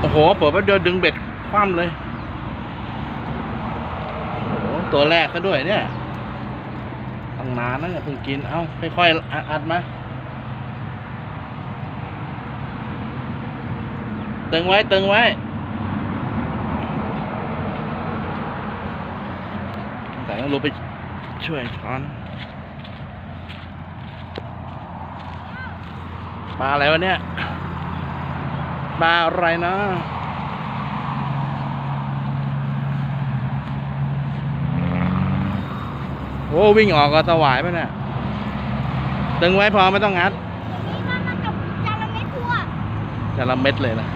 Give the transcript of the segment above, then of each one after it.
โอ้โห เปิดไปเดียวดึงเบ็ดคว่ำเลย โอ้โห ตัวแรกซะด้วยเนี่ย ตั้งนานนะเนี่ยเพิ่งกิน เอ้า ค่อยๆ อัดมา ตึงไว้ ตึงไว้ แต่ต้องรู้ไปช่วยช้อนปลาอะไรวะเนี่ย ปลาอะไรนะโอ้วิ่งออกก็สวายไปเนี่ยตึงไว้พอไม่ต้องงัดนี่มันมากับจานละเม็ดทั่วจะละเม็ดเลยนะ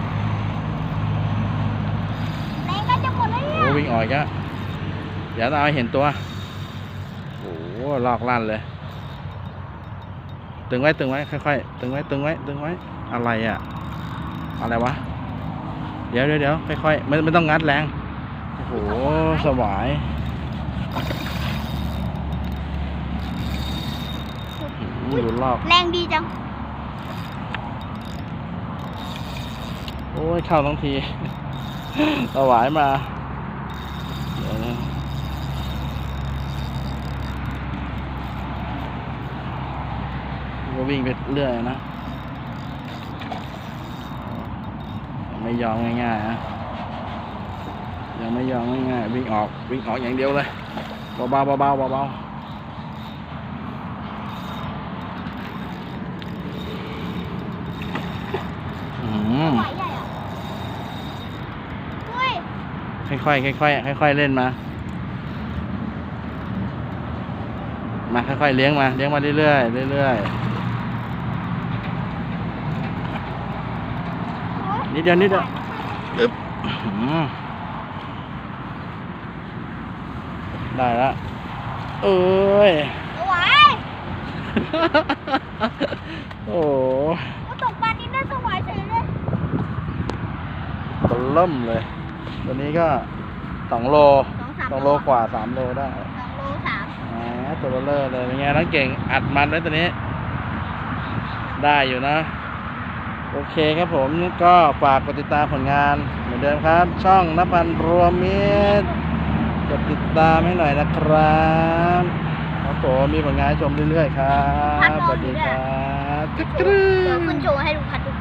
แรงก็จะหมดแล้วโอ้เนี่ยวิ่งออกอีกแล้วเดี๋ยวต้องเอาให้เห็นตัว โอ้ลอกลั่นเลย ตึงไว้ตึงไว้ค่อยๆตึงไว้ตึงไว้ตึงไว้อะไรอะ อะไรวะ เดี๋ยวเดี๋ยวเดี๋ยวค่อยๆไม่ไม่ต้องงัดแรง โอ้โห สวายอื้อหือดูลอกแรงดีจัง โอ้ย เข้าทั้งที สวายมาเดี๋ยวนะก็วิ่งไปเรื่อยนะ ไม่ยอมง่ายๆนะยังไม่ยอมง่ายๆวิ่งออกวิ่งออกอย่างเดียวเลยเบาๆเบาๆเบาๆเค่อยๆค่อยๆค่อยๆเล่นมา มาค่อยๆเลี้ยงมา เลี้ยงมาเรื่อยๆเรื่อยโอ๊ยๆ นิดเดียวนิดเดียวอึ๊บอื้อหือได้แล้วเอ้ยไหวโอ้โหก็ตกปลานี่น่าสวายเฉยเลยตเริ่มเลย ตัวนี้ก็สองโลสองสามสองโลกว่าสามโลได้สองโลสามแหมตัวเบลเลอร์เลยเป็นไงน้องเก่งอัดมันไว้ตัวนี้ ได้อยู่นะ โอเคครับผมก็ฝากกดติดตามผลงานเหมือนเดิมครับ ช่องนพันธ์รวมมิตรกดติดตามให้หน่อยนะครับครับผมมีผลงานให้ชมเรื่อยๆครับสวัสดีครับกรึ๊ดกรึ๊เดี๋ยวดขึ้นโชว์ให้ดูพัดดู